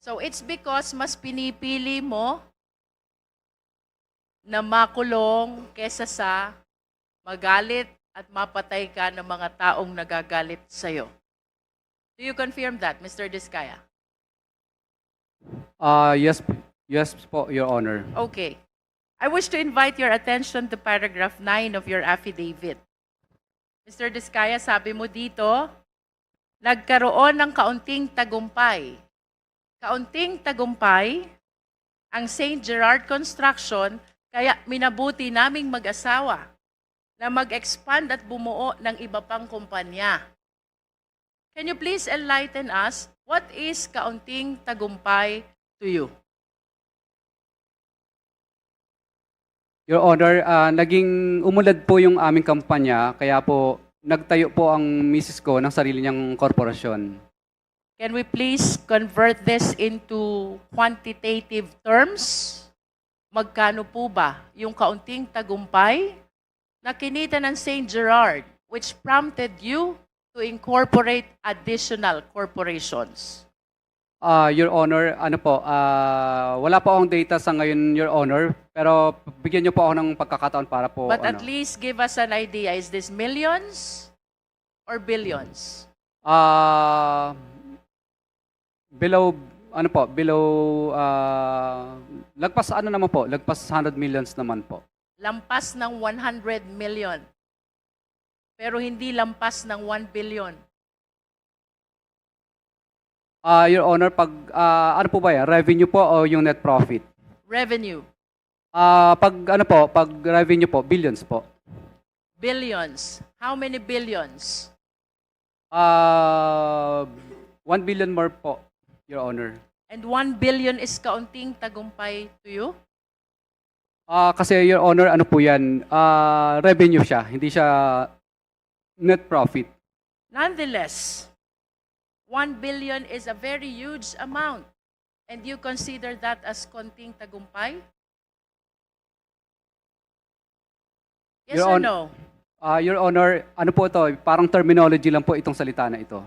So it's because mas pinipili mo na makulong kesa sa magalit at mapatay ka ng mga taong nagagalit sa'yo. Do you confirm that, Mr. Diskaya? Uh, yes, yes po, Your Honor. Okay. I wish to invite your attention to paragraph 9 of your affidavit. Mr. Diskaya, sabi mo dito, nagkaroon ng kaunting tagumpay. Kaunting tagumpay ang St. Gerard Construction, kaya minabuti naming mag-asawa na mag-expand at bumuo ng iba pang kumpanya. Can you please enlighten us, what is kaunting tagumpay to you? Your Honor, ah, naging umulad po yung aming kampanya, kaya po nagtayo po ang misis ko ng sarili niyang korporasyon. Can we please convert this into quantitative terms? Magkano po ba yung kaunting tagumpay na kinita ng St. Gerard which prompted you to incorporate additional corporations? Ah, Your Honor, ano po, ah, wala po akong data sa ngayon, Your Honor, pero bigyan niyo po ako ng pagkakataon para po, But ano, at least give us an idea. Is this millions or billions? ah, below, ano po, below, ah, lagpas ano naman po, lagpas 100 millions naman po. Lampas ng 100 million. Pero hindi lampas ng 1 billion. Ah, Your Honor, pag, ah, ano po ba yan, revenue po o yung net profit? Revenue, Ah, pag ano po, pag revenue po, billions po. billions. How many billions? Ah, 1 billion more po, Your Honor. And 1 billion is kaunting tagumpay to you? Ah, kasi Your Honor, ano po 'yan? Ah, revenue siya, hindi siya net profit. Nonetheless, 1 billion is a very huge amount. And you consider that as konting tagumpay? Yes Your or Hon- no? Ah, Your Honor, ano po ito? Parang terminology lang po itong salita na ito.